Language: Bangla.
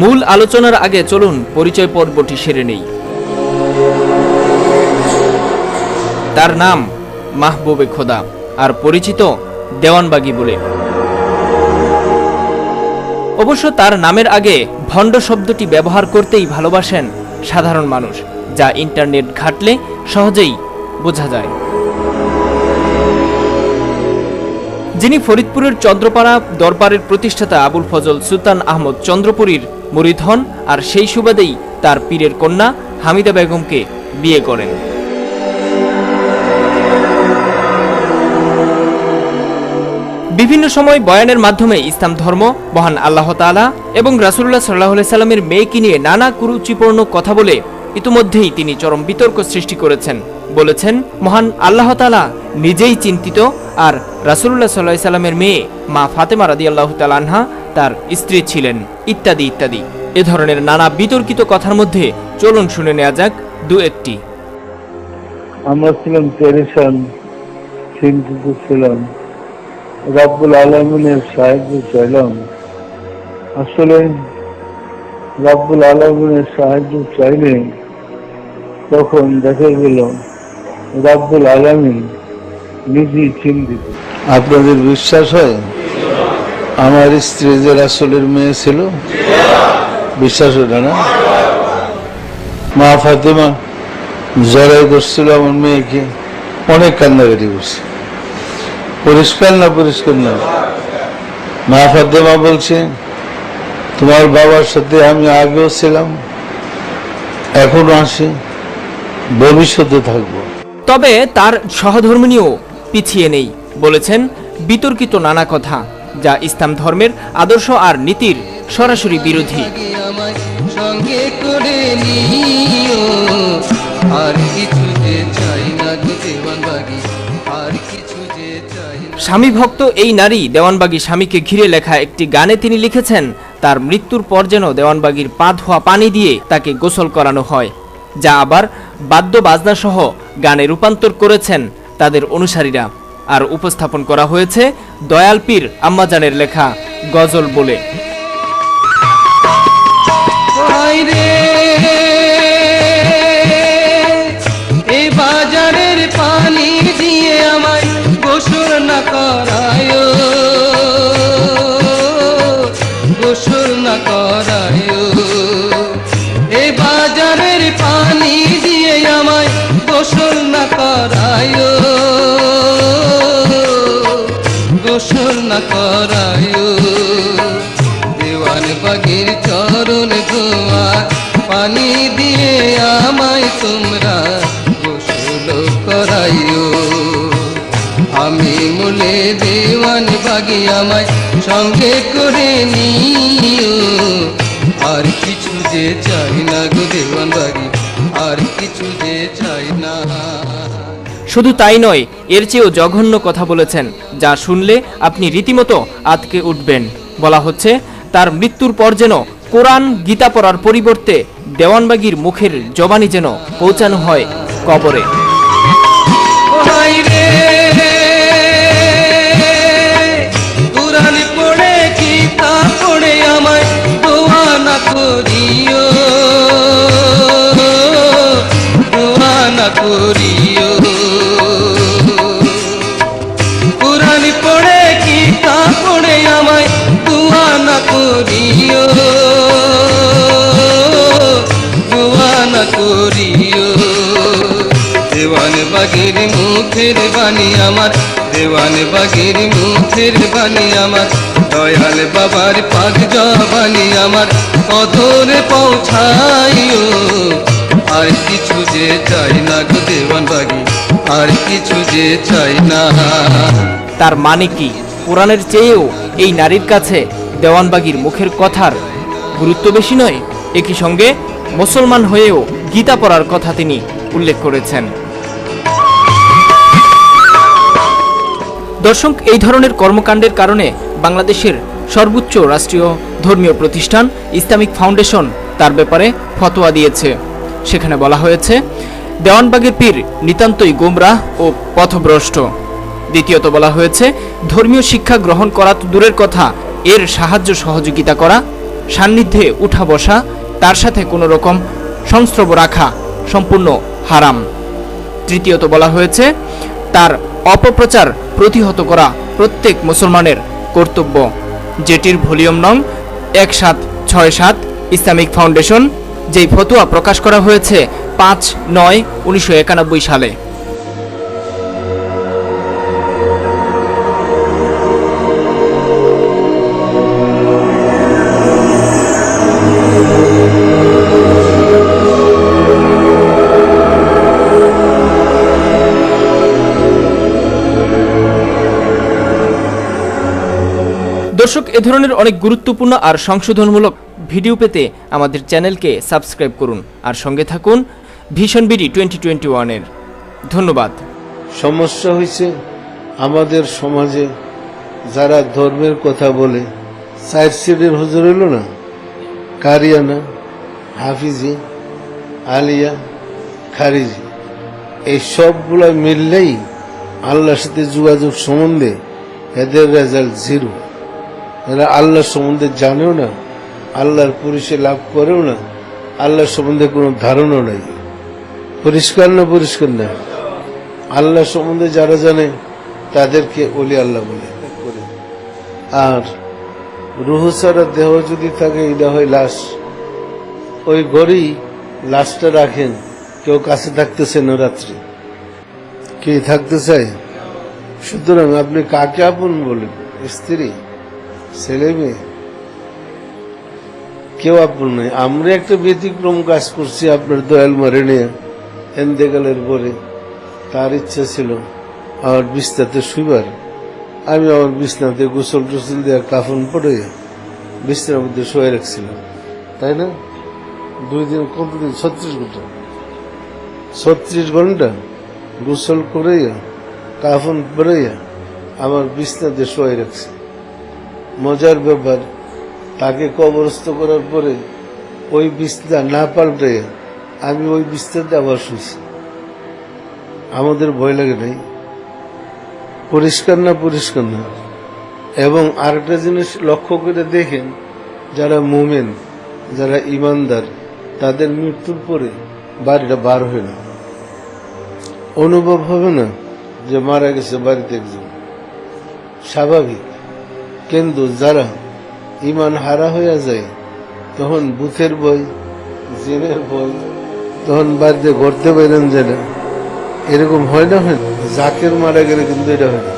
মূল আলোচনার আগে চলুন পরিচয় পর্বটি সেরে নেই। তার নাম মাহবুবে খোদা আর পরিচিত দেওয়ানবাগি বলে। অবশ্য তার নামের আগে ভণ্ড শব্দটি ব্যবহার করতেই ভালোবাসেন সাধারণ মানুষ, যা ইন্টারনেট ঘাটলে সহজেই বোঝা যায়। যিনি ফরিদপুরের চন্দ্রপাড়া দরবারের প্রতিষ্ঠাতা আবুল ফজল সুলতান আহমদ চন্দ্রপুরীর মুরিদ হন আর সেই সুবাদেই তার পীরের কন্যা হামিদা বেগমকে বিয়ে করেন। বিভিন্ন সময় বয়ানের মাধ্যমে ইসলাম ধর্ম, মহান আল্লাহ তাআলা এবং রাসুল্লাহ সাল্লাহ সাল্লামের মেয়েকে নিয়ে নানা কুরুচিপূর্ণ কথা বলে ইতিমধ্যেই তিনি চরম বিতর্ক সৃষ্টি করেছেন। বলেছেন, মহান আল্লাহ তাআলা নিজেই চিন্তিত আর রাসুল্লাহ সাল্লাহ সাল্লামের মেয়ে মা ফাতেমা রাদি আল্লাহ তার স্ত্রী ছিলেন ইত্যাদি ইত্যাদি। এ ধরনের নানা বিতর্কিত কথার মধ্যে চলুন শুনে নেওয়া যাক দু একটি আমরা ছিলাম পেরেশান চিন্তিত ছিলাম রাব্বুল আলমিনের সাহায্য চাইলাম। আসলে রাব্বুল আলমিনের সাহায্য চাইলে তখন দেখা গেল রাব্বুল আলমিন নিজেই চিন্তিত। আপনাদের বিশ্বাস হয়? আমার স্ত্রী যে রাসুলের মেয়ে ছিল, বিশ্বাস ওটা না। মা ফাতেমা জড়াই করছিল আমার মেয়েকে, অনেক কান্নাকাটি করছে। পরিষ্কার না পরিষ্কার না, মা ফাতেমা বলছে, তোমার বাবার সাথে আমি আগেও ছিলাম, এখনও আসি ভবিষ্যতে থাকব। তবে তার সহধর্মিনীও পিছিয়ে নেই, বলেছেন বিতর্কিত নানা কথা। যা ইসলাম ধর্মের আদর্শ আর নীতির সরাসরি বিরোধী। স্বামী ভক্ত এই নারী দেওয়ানবাগী স্বামীকে ঘিরে লেখা একটি গানে তিনি লিখেছেন, তার মৃত্যুর পর যেন দেওয়ানবাগীর পা ধোয়া পানি দিয়ে তাকে গোসল করানো হয়। যা আবার বাদ্য বাজনা সহ গানে রূপান্তর করেছেন তাদের অনুসারীরা। আর উপস্থাপন করা হয়েছে দয়াল পীর আম্মাজানের লেখা গজল বলে। বাজারের পানি দিয়ে আমায় গোসল না করায়। দেওয়ান বাগির চরণ ধোয়া পানি দিয়ে আমায় তোমরা গোসল করাইও আমি মূলে দেওয়ান বাগি আমায় সঙ্গে করে নিও। আর কিছু যে চাই না গো দেওয়ান বাগি, আর কিছু যে চাই না। শুধু তাই নয়, এর চেয়েও জঘন্য কথা বলেছেন, যা শুনলে আপনি রীতিমতো আতকে উঠবেন। বলা হচ্ছে, তার মৃত্যুর পর যেন কোরআন গীতা পড়ার পরিবর্তে দেওয়ানবাগির মুখের জবানি যেন পৌঁছানো হয় কবরে। করিও। মুখের বাণী আমার, দেওয়ান বাগের মুখের বাণী আমার, দয়াল বাবার পাক জবানি আমার, অধরে পৌঁছাইও। আর কিছু যে চাই না গো দেওয়ান বাগি, আর কিছু যে চাই না। তার মানে কি? কোরআনের চেয়েও এই নারীর কাছে দেওয়ানবাগির মুখের কথার গুরুত্ব বেশি নয়? একই সঙ্গে মুসলমান হয়েও গীতা পড়ার কথা তিনি উল্লেখ করেছেন। দর্শক, এই ধরনের কর্মকাণ্ডের কারণে বাংলাদেশের সর্বোচ্চ রাষ্ট্রীয় ধর্মীয় প্রতিষ্ঠান ইসলামিক ফাউন্ডেশন তার ব্যাপারে ফতোয়া দিয়েছে। সেখানে বলা হয়েছে, দেওয়ানবাগের পীর নিতান্তই গোমরাহ ও পথভ্রষ্ট। দ্বিতীয়ত বলা হয়েছে, ধর্মীয় শিক্ষা গ্রহণ করা তো দূরের কথা, এর সাহায্য সহযোগিতা করা, সান্নিধ্যে উঠা বসা, তার সাথে কোনো রকম সংস্রব রাখা সম্পূর্ণ হারাম। তৃতীয়ত বলা হয়েছে, তার অপপ্রচার প্রতিহত করা প্রত্যেক মুসলমানের কর্তব্য। যেটির ভলিউম নং এক সাত ছয় সাত ইসলামিক ফাউন্ডেশন, যেই ফতোয়া প্রকাশ করা হয়েছে পাঁচ নয় উনিশশো সালে। দর্শক, এ ধরনের অনেক গুরুত্বপূর্ণ আর সংশোধনমূলক ভিডিও পেতে আমাদের চ্যানেলকে সাবস্ক্রাইব করুন। আর সঙ্গে থাকুন ভীষণ বিডি টোয়েন্টি টোয়েন্টি ওয়ানের। ধন্যবাদ। সমস্যা হয়েছে আমাদের সমাজে যারা ধর্মের কথা বলে, সাইড সিডের হুজুর হলো না? কারিয়ানা, হাফিজি, আলিয়া, খারিজি, এই সবগুলা মিললেই আল্লাহর সাথে যোগাযোগ সম্বন্ধে এদের রেজাল্ট জিরো। এরা আল্লাহর সম্বন্ধে জানেও না, আল্লাহর পরিচয় লাভ করেও না, আল্লাহর সম্বন্ধে কোনো ধারণা নাই। পরিষ্কার না পরিষ্কার না? আল্লাহ সম্বন্ধে যারা জানে, তাদেরকে অলি আল্লাহ বলে। আর রুহ ছাড়া দেহ যদি থাকে এটা হয় লাশ। ওই ঘরেই লাশটা রাখেন, কেউ কাছে থাকতেছে না রাত্রি কে থাকতে চায়? সুতরাং আপনি কাকে আপন বলেন? স্ত্রী? ছেলে মেয়ে? কেউ আপন নয় আমরা একটা ব্যতিক্রম কাজ করছি আপনার দয়াল মারে নিয়ে। এন্দেকালের পরে তার ইচ্ছা ছিল আমার বিছনাতে শুইবার। আমি আমার বিছনাতে গোসল টোসল দেওয়া কাফন পরে বিছনার মধ্যে শুয়ে রাখছিলাম। তাই না? দুই দিন, কতদিন? ছত্রিশ ঘণ্টা। ছত্রিশ ঘণ্টা গোসল করাইয়া কাফন পরাইয়া আমার বিছনাতে শুয়ে রাখছি। মজার ব্যাপার, তাকে কবরস্থ করার পরে ওই বিছনা না পাল্টাইয়া আমি ওই বিছনাতে আবার শুয়েছি। আমাদের ভয় লাগে নাই। পরিষ্কার না পরিষ্কার না। এবং আরেকটা জিনিস লক্ষ্য করে দেখেন, যারা মুমেন, যারা ইমানদার, তাদের মৃত্যুর পরে বাড়িটা বার হয় না। অনুভব হবে না যে মারা গেছে বাড়িতে একজন। স্বাভাবিক। কিন্তু যারা ইমান হারা হইয়া যায়, তখন বুথের বই, জিনের বই, তখন বাদ দিয়ে ঘরতে পারেন যে না এরকম হয় না হয়? জাকের মারা গেলে কিন্তু এটা হয় না